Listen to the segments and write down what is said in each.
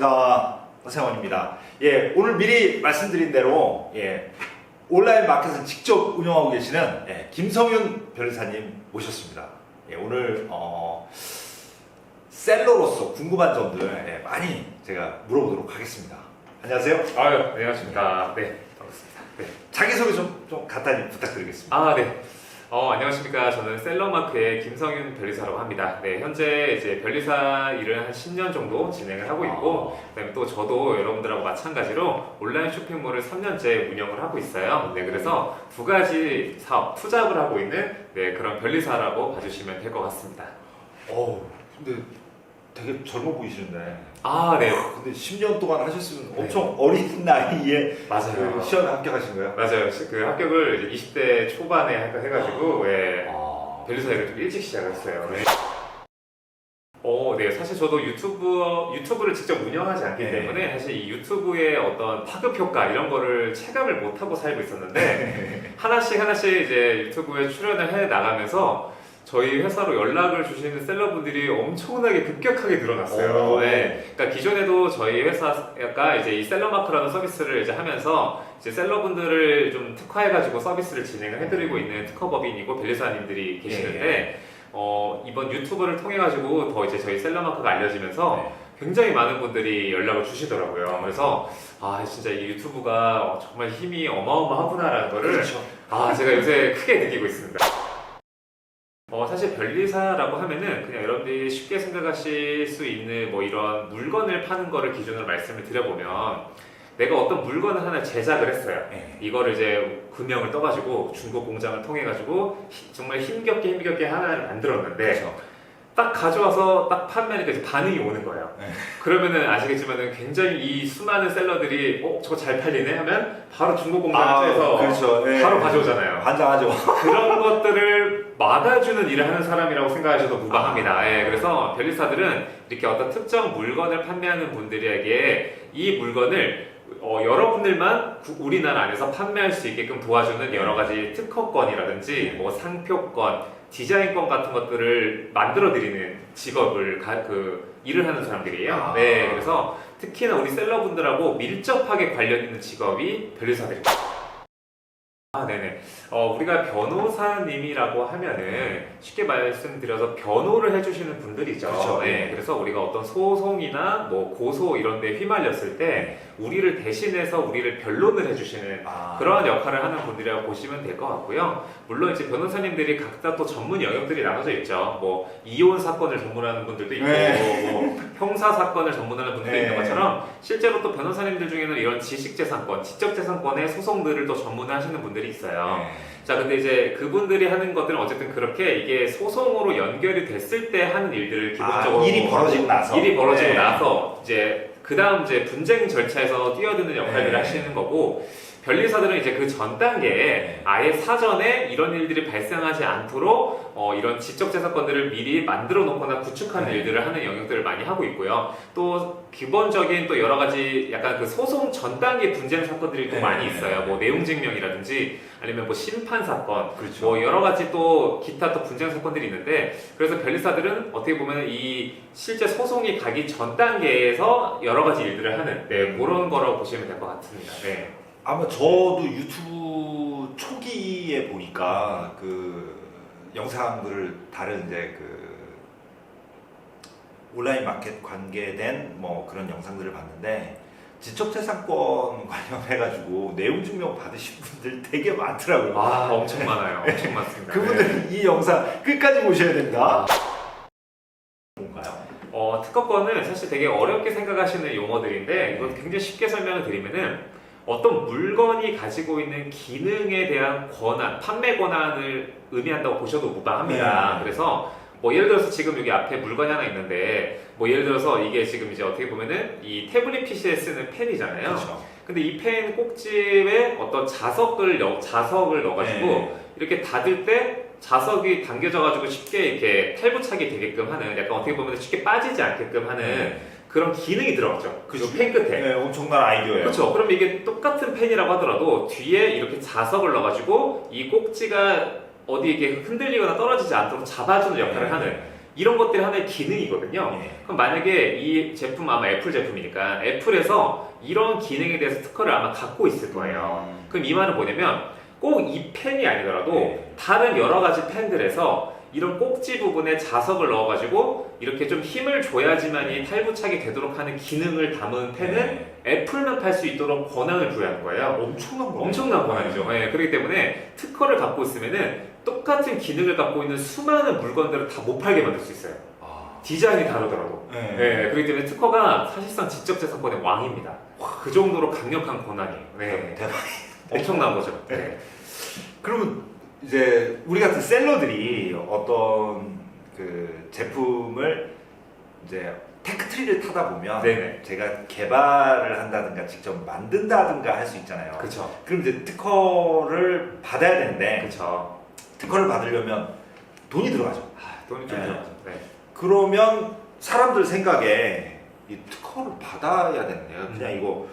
반갑습니다. 허세원입니다. 예, 오늘 미리 말씀드린 대로 예, 온라인 마켓을 직접 운영하고 계시는 예, 김성윤 변호사님 모셨습니다. 예, 오늘 어, 셀러로서 궁금한 점들 예, 많이 제가 물어보도록 하겠습니다. 안녕하세요. 아유, 안녕하십니까. 네, 반갑습니다. 네. 자기소개 좀, 좀 간단히 부탁드리겠습니다. 아, 네. 어, 안녕하십니까. 저는 셀러마크의 김성윤 변리사라고 합니다. 네, 현재 이제 변리사 일을 한 10년 정도 진행을 하고 있고, 그다음에 또 저도 여러분들하고 마찬가지로 온라인 쇼핑몰을 3년째 운영을 하고 있어요. 네, 그래서 두 가지 사업, 투잡을 하고 있는 네, 그런 변리사라고 봐주시면 될 것 같습니다. 어우, 근데 되게 젊어 보이시는데. 아, 네. 근데 10년 동안 하셨으면 네. 엄청 어린 나이에 맞아요. 그 시험에 합격하신 거예요? 맞아요. 그 합격을 이제 20대 초반에 합격해가지고, 예. 아, 변리사 일을 좀 일찍 시작했어요. 네. 어, 네. 사실 저도 유튜브, 유튜브를 직접 운영하지 않기 네. 때문에 사실 이 유튜브의 어떤 파급 효과 이런 거를 체감을 못하고 살고 있었는데 하나씩 하나씩 이제 유튜브에 출연을 해 나가면서 저희 회사로 연락을 주시는 셀러분들이 엄청나게 급격하게 늘어났어요. 오. 네. 그러니까 기존에도 저희 회사가 이제 이 셀러마크라는 서비스를 이제 하면서 이제 셀러분들을 좀 특화해가지고 서비스를 진행을 해드리고 있는 특허법인이고 변리사님들이 계시는데 어, 이번 유튜브를 통해 가지고 더 이제 저희 셀러마크가 알려지면서 굉장히 많은 분들이 연락을 주시더라고요. 그래서 아 진짜 이 유튜브가 어, 정말 힘이 어마어마하구나라는 거를 그렇죠. 아 제가 요새 크게 느끼고 있습니다. 변리사라고 하면은 그냥 여러분들이 쉽게 생각하실 수 있는 뭐 이런 물건을 파는 거를 기준으로 말씀을 드려보면 내가 어떤 물건을 하나 제작을 했어요. 네. 이거를 이제 금형을 떠가지고 중고 공장을 통해 가지고 히- 정말 힘겹게 힘겹게 하나를 만들었는데 그렇죠. 딱 가져와서 딱 판매하니까 이제 반응이 오는 거예요. 네. 그러면은 아시겠지만은 굉장히 이 수많은 셀러들이 어 저거 잘 팔리네 하면 바로 중고 공장을 아, 그렇죠. 네. 바로 가져오잖아요. 환장하죠. 그런 것들을 막아주는 일을 하는 사람이라고 생각하셔도 무방합니다. 아. 예, 그래서 변리사들은 이렇게 어떤 특정 물건을 판매하는 분들에게 이 물건을 어, 여러분들만 구- 우리나라 안에서 판매할 수 있게끔 도와주는 여러 가지 특허권이라든지 뭐 상표권, 디자인권 같은 것들을 만들어 드리는 직업을 가- 그 일을 하는 사람들이에요. 아. 네, 그래서 특히나 우리 셀러분들하고 밀접하게 관련 있는 직업이 변리사들입니다. 아, 네네. 어, 우리가 변호사님이라고 하면은 쉽게 말씀드려서 변호를 해주시는 분들이죠. 그렇죠. 네. 그래서 우리가 어떤 소송이나 뭐 고소 이런 데 휘말렸을 때 우리를 대신해서 우리를 변론을 해주시는 아, 그러한 역할을 하는 분들이라고 보시면 될 것 같고요. 물론 이제 변호사님들이 각자 또 전문 영역들이 나눠져 있죠. 뭐 이혼 사건을 전문하는 분들도 있고, 네. 뭐 형사 사건을 전문하는 분들도 네. 있는 것처럼 실제로 또 변호사님들 중에는 이런 지식재산권, 지적재산권의 소송들을 또 전문하시는 분들이 있어요. 네. 자, 근데 이제 그분들이 하는 것들은 어쨌든 그렇게 이게 소송으로 연결이 됐을 때 하는 일들을 기본적으로 아, 일이 벌어지고 나서. 일이 벌어지고 네. 나서 이제 그 다음 이제 분쟁 절차에서 뛰어드는 역할들을 네. 하시는 거고 변리사들은 이제 그 전 단계에 네. 아예 사전에 이런 일들이 발생하지 않도록 어, 이런 지적재산권들을 미리 만들어 놓거나 구축하는 네. 일들을 하는 영역들을 많이 하고 있고요. 또 기본적인 또 여러 가지 약간 그 소송 전 단계 분쟁 사건들이 또 네. 많이 있어요. 뭐 내용 증명이라든지 아니면 뭐 심판 사건 그렇죠. 뭐 여러 가지 또 기타 또 분쟁 사건들이 있는데 그래서 변리사들은 어떻게 보면 이 실제 소송이 가기 전 단계에서 여러 가지 일들을 하는 네 그런 거라고 보시면 될 것 같습니다. 네. 아마 저도 유튜브 초기에 보니까 그 영상들을 다른 이제 그 온라인 마켓 관계된 뭐 그런 영상들을 봤는데 지적재산권 관련해가지고 내용 증명 받으신 분들 되게 많더라고요. 아 엄청 많아요. 엄청 많습니다. 네. 그분들은 이 영상 끝까지 보셔야 된다. 뭔가요? 어, 특허권은 사실 되게 어렵게 생각하시는 용어들인데 이건 굉장히 쉽게 설명을 드리면은 어떤 물건이 가지고 있는 기능에 대한 권한, 판매 권한을 의미한다고 보셔도 무방합니다. 네. 그래서 뭐 예를 들어서 지금 여기 앞에 물건이 하나 있는데 뭐 예를 들어서 이게 지금 이제 어떻게 보면은 이 태블릿 PC에 쓰는 펜이잖아요. 그렇죠. 근데 이 펜 꼭지에 어떤 자석을 넣, 자석을 넣어가지고 네. 이렇게 닫을 때 자석이 당겨져가지고 쉽게 이렇게 탈부착이 되게끔 하는 약간 어떻게 보면 쉽게 빠지지 않게끔 하는 그런 기능이 들어갔죠. 그 그치. 펜 끝에. 네, 엄청난 아이디어예요. 그렇죠. 그럼 이게 똑같은 펜이라고 하더라도 뒤에 이렇게 자석을 넣어가지고 이 꼭지가 어디 이게 흔들리거나 떨어지지 않도록 잡아주는 역할을 네. 하는 이런 것들이 하나의 기능이거든요. 예. 그럼 만약에 이 제품 아마 애플 제품이니까 애플에서 이런 기능에 대해서 특허를 아마 갖고 있을 거예요. 음. 그럼 이 말은 뭐냐면 꼭 이 펜이 아니더라도 네. 다른 여러 가지 펜들에서 이런 꼭지 부분에 자석을 넣어가지고 이렇게 좀 힘을 줘야지만이 탈부착이 되도록 하는 기능을 담은 펜은 네. 애플만 팔 수 있도록 권한을 부여하는 거예요. 엄청난 거. 엄청난 권한이죠. 예, 그렇기 때문에 특허를 갖고 있으면은 똑같은 기능을 갖고 있는 수많은 물건들을 다 못 팔게 만들 수 있어요. 아. 디자인이 다르더라도. 네. 예, 그렇기 때문에 특허가 사실상 지적재산권의 왕입니다. 그 정도로 강력한 권한이에요. 네. 대박. 엄청난 거죠. 네. 그러면 이제 우리 같은 셀러들이 어떤 그 제품을 이제 테크트리를 타다 보면 네네. 제가 개발을 한다든가 직접 만든다든가 할 수 있잖아요. 그쵸. 그럼 이제 특허를 받아야 되는데 그쵸. 특허를 받으려면 돈이 들어가죠. 아, 돈이 좀 네. 들어가죠. 네. 그러면 사람들 생각에 이 특허를 받아야 되는데 음. 그냥 이거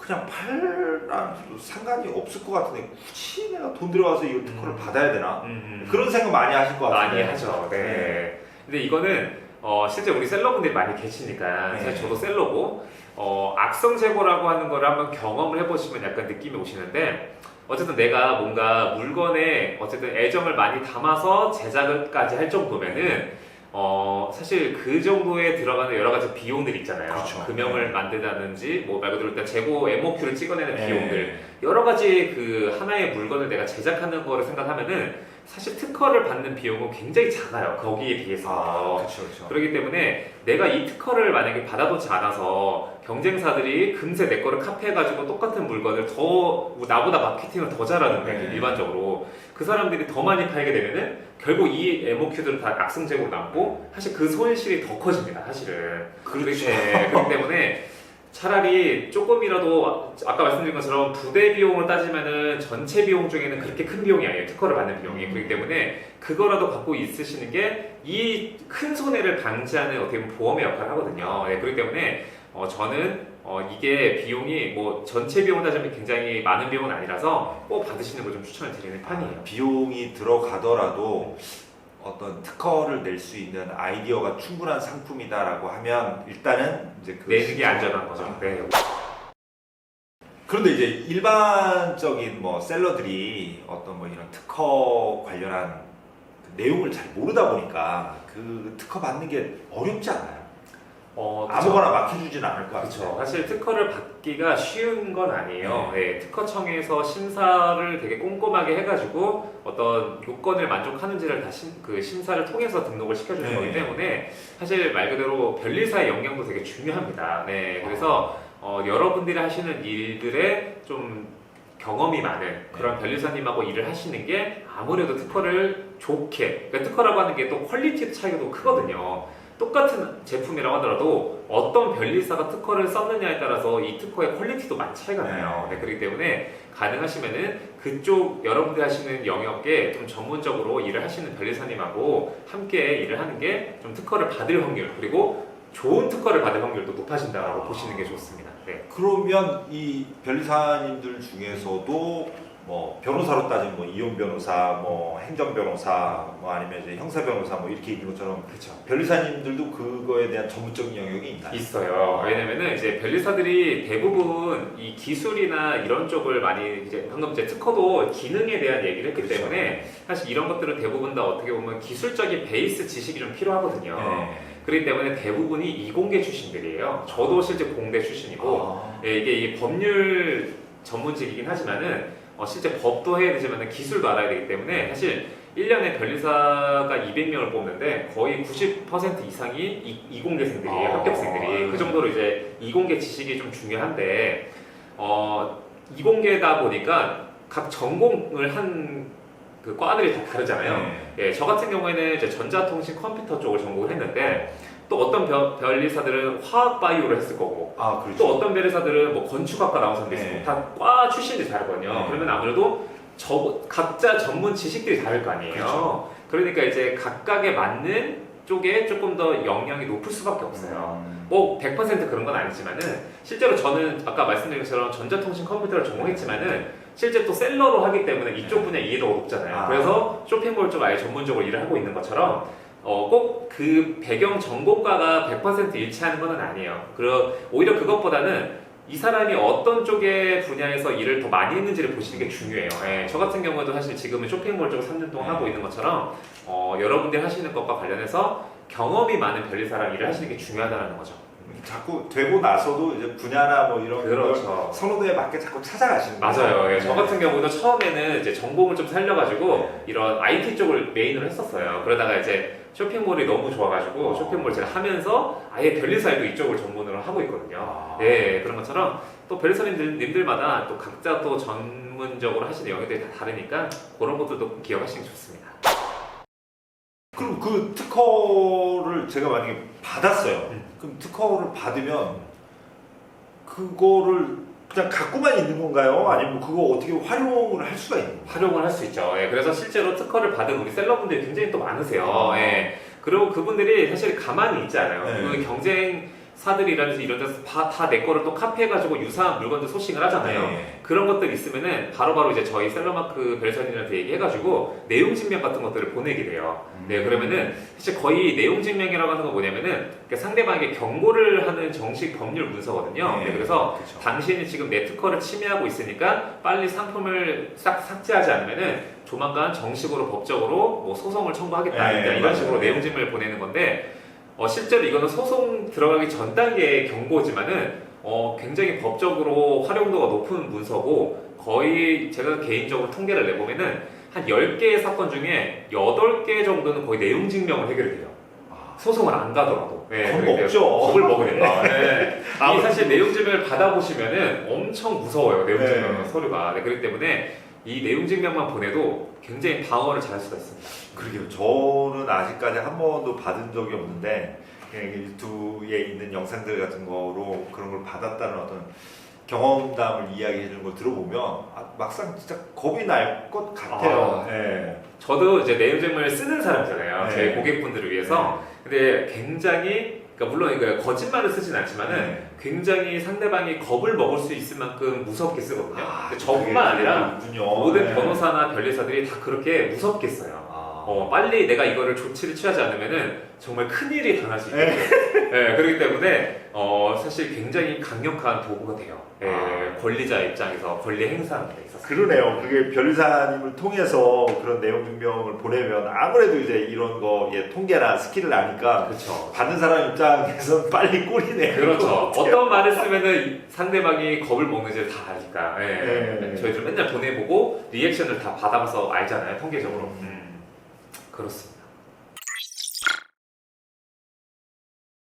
그냥 팔랑도 상관이 없을 것 같은데 굳이 내가 돈 들어가서 이 특허를 음. 받아야 되나 음, 음. 그런 생각 많이 하실 것 같아요. 많이 하죠. 네. 근데 이거는 어, 실제 우리 셀러분들이 많이 계시니까 네. 사실 저도 셀러고 어, 악성 재고라고 하는 거를 한번 경험을 해보시면 약간 느낌이 오시는데 어쨌든 내가 뭔가 물건에 어쨌든 애정을 많이 담아서 제작을까지 할 정도면은 어, 사실 그 정도에 들어가는 여러 가지 비용들 있잖아요. 그렇죠. 금형을 네. 만든다든지 뭐 말 그대로 일단 재고 MOQ를 찍어내는 네. 비용들 여러 가지 그 하나의 물건을 내가 제작하는 거를 생각하면은 사실 특허를 받는 비용은 굉장히 작아요. 거기에 비해서. 아, 그렇죠, 그렇죠. 그렇기 때문에 내가 이 특허를 만약에 받아놓지 않아서 경쟁사들이 금세 내 거를 카피해가지고 똑같은 물건을 더 나보다 마케팅을 더 잘하는데 네. 일반적으로 그 사람들이 더 많이 팔게 되면은 결국 이 MOQ들은 다 악성재고로 남고 사실 그 손실이 더 커집니다. 사실은. 그렇죠. 네, 그렇기 때문에 차라리 조금이라도 아까 말씀드린 것처럼 부대 비용을 따지면은 전체 비용 중에는 그렇게 큰 비용이 아니에요. 특허를 받는 비용이. 그렇기 때문에 그거라도 갖고 있으시는 게 이 큰 손해를 방지하는 어떻게 보면 보험의 역할을 하거든요. 네, 그렇기 때문에 어, 저는 어, 이게 비용이 뭐 전체 비용을 따지면 굉장히 많은 비용은 아니라서 꼭 받으시는 걸 좀 추천을 드리는 편이에요. 비용이 들어가더라도 어떤 특허를 낼 수 있는 아이디어가 충분한 상품이다라고 하면 일단은 이제 그 내는 게 안전한 거죠. 네. 그런데 이제 일반적인 뭐 셀러들이 어떤 뭐 이런 특허 관련한 그 내용을 잘 모르다 보니까 그 특허 받는 게 어렵지 않아요. 어. 아무거나 맡겨주진 않을 것. 같아요. 사실 특허를 받기가 쉬운 건 아니에요. 예, 특허청에서 심사를 되게 꼼꼼하게 해가지고 어떤 요건을 만족하는지를 다 심, 그 심사를 통해서 등록을 시켜주는 네. 거기 때문에 사실 말 그대로 변리사의 영향도 되게 중요합니다. 네, 그래서 어, 여러분들이 하시는 일들에 좀 경험이 많은 그런 변리사님하고 일을 하시는 게 아무래도 특허를 좋게 그러니까 특허라고 하는 게 또 퀄리티 차이도 크거든요. 똑같은 제품이라고 하더라도 어떤 변리사가 특허를 썼느냐에 따라서 이 특허의 퀄리티도 많이 차이가 나요. 네, 그렇기 때문에 가능하시면은 그쪽 여러분들이 하시는 영역에 좀 전문적으로 일을 하시는 변리사님하고 함께 일을 하는 게 좀 특허를 받을 확률 그리고 좋은 특허를 받을 확률도 높아진다고 보시는 게 좋습니다. 네. 그러면 이 변리사님들 중에서도 뭐 변호사로 따지면 뭐 이혼 변호사, 뭐 행정 변호사, 뭐 아니면 이제 형사 변호사 뭐 이렇게 있는 것처럼 그렇죠. 변리사님들도 그거에 대한 전문적인 영역이 있나요? 있어요. 왜냐면은 이제 변리사들이 대부분 이 기술이나 이런 쪽을 많이 이제 방금 이제 특허도 기능에 대한 얘기를 했기 그렇죠. 때문에 사실 이런 것들은 대부분 다 어떻게 보면 기술적인 베이스 지식이 좀 필요하거든요. 네. 그렇기 때문에 대부분이 이공계 출신들이에요. 저도 실제 공대 출신이고 아, 예, 이게 이 법률 전문직이긴 하지만은 어, 실제 법도 해야 되지만 기술도 알아야 되기 때문에 사실 1년에 변리사가 200명을 뽑는데 거의 90% 이상이 이, 이공계생들이에요. 아, 합격생들이. 네. 그 정도로 이제 이공계 지식이 좀 중요한데 어, 이공계다 보니까 각 전공을 한 그 과들이 다 다르잖아요. 네. 예, 저 같은 경우에는 이제 전자통신 컴퓨터 쪽을 전공을 했는데 또 어떤 변, 변리사들은 화학 바이오를 했을 거고 아 그렇죠. 또 어떤 변리사들은 뭐 건축학과 나온 사람도 있고 네. 다과 출신들이 다르거든요. 네. 그러면 아무래도 저 각자 전문 지식들이 다를 거 아니에요. 그렇죠. 그러니까 이제 각각에 맞는 쪽에 조금 더 영향이 높을 수밖에 없어요. 음. 뭐100% 그런 건 아니지만은 실제로 저는 아까 말씀드린 것처럼 전자통신 컴퓨터를 전공했지만은 실제 또 셀러로 하기 때문에 이쪽 분야 이해도 어렵잖아요. 아. 그래서 쇼핑몰 쪽 아예 전문적으로 일을 하고 있는 것처럼 어, 꼭 그 배경 전공과가 100% 일치하는 건 아니에요. 그러, 오히려 그것보다는 이 사람이 어떤 쪽의 분야에서 일을 더 많이 했는지를 보시는 게 중요해요. 예, 저 같은 경우도 사실 지금은 쇼핑몰 쪽을 3년 동안 하고 있는 것처럼 어, 여러분들이 하시는 것과 관련해서 경험이 많은 변리사랑 일을 하시는 게 중요하다는 거죠. 자꾸 되고 나서도 이제 분야나 뭐 이런 걸 그렇죠. 선호도에 맞게 자꾸 찾아가시는 맞아요. 거예요. 예, 저 같은 경우도 처음에는 이제 전공을 좀 살려가지고 네. 이런 IT 쪽을 메인으로 했었어요. 그러다가 이제 쇼핑몰이 너무 좋아가지고 어. 쇼핑몰 제가 하면서 아예 변리사에도 이쪽을 전문으로 하고 있거든요. 아. 네, 그런 것처럼 또 변리사님들 님들마다 또 각자 또 전문적으로 하시는 영역들이 다 다르니까 그런 것들도 기억하시는 게 좋습니다. 그럼 그 특허를 제가 만약에 받았어요. 음. 그럼 특허를 받으면 그거를 그냥 갖고만 있는 건가요? 아니면 그거 어떻게 활용을 할 수가 있는 건가요? 활용을 할 수 있죠. 예, 그래서 실제로 특허를 받은 우리 셀러분들이 굉장히 또 많으세요. 아. 예. 그리고 그분들이 사실 가만히 있지 않아요. 네. 그 경쟁 사들이라든지 이런 데서 다 내 거를 또 카피해가지고 유사한 물건들 소싱을 하잖아요. 네. 그런 것들 있으면은 바로바로 이제 저희 셀러마크 벨선이한테 얘기해가지고 내용 증명 같은 것들을 보내게 돼요. 네, 그러면은 사실 거의 내용 증명이라고 하는 건 뭐냐면은 그 상대방에게 경고를 하는 정식 법률 문서거든요. 네, 그래서 그쵸. 당신이 지금 내 특허를 침해하고 있으니까 빨리 상품을 싹 삭제하지 않으면은 조만간 정식으로 법적으로 뭐 소송을 청구하겠다. 네, 이런 맞아요. 식으로 내용 증명을 보내는 건데 어, 실제로 이거는 소송 들어가기 전 단계의 경고지만은 어, 굉장히 법적으로 활용도가 높은 문서고 거의 제가 개인적으로 통계를 내보면은 한 10개의 사건 중에 8개 정도는 거의 내용 증명을 해결이 돼요. 아, 소송을 안 가더라도. 네, 겁 그러니까. 겁을 먹으니까. 네. 사실 내용 증명을 받아보시면은 엄청 무서워요. 내용 네. 증명 서류가. 네, 그렇기 때문에 이 내용 증명만 보내도 굉장히 방어를 잘할 수가 있습니다. 그러게요. 저는 아직까지 한 번도 받은 적이 없는데 그냥 유튜브에 있는 영상들 같은 거로 그런 걸 받았다는 어떤 경험담을 이야기해 주는 걸 들어보면 아, 막상 진짜 겁이 날 것 같아요. 아. 네. 저도 이제 내용 증명을 쓰는 사람이잖아요. 네. 제 고객분들을 위해서. 근데 굉장히 그러니까 물론 이거 거짓말을 쓰진 않지만은 네. 굉장히 상대방이 겁을 먹을 수 있을 만큼 무섭게 쓰거든요. 아, 근데 저뿐만 아니라 있군요. 모든 네. 변호사나 변리사들이 다 그렇게 무섭게 써요. 아. 어, 빨리 내가 이거를 조치를 취하지 않으면은 정말 큰일이 당할 수 있거든요. 네. 네, 그렇기 때문에 어, 사실 굉장히 강력한 도구가 돼요. 예, 아. 권리자 입장에서 권리 행사하는 데 있어서. 그러네요. 그게 변리사님을 통해서 그런 내용 증명을 보내면 아무래도 이제 이런 거 예, 통계나 스킬을 아니까 그렇죠. 받는 사람 입장에서는 빨리 꼴이네. 그렇죠. 어떤 말을 쓰면은 상대방이 겁을 먹는지를 다 아니까. 예. 네. 저희들 맨날 보내보고 리액션을 다 받아봐서 알잖아요. 통계적으로. 음, 그렇습니다.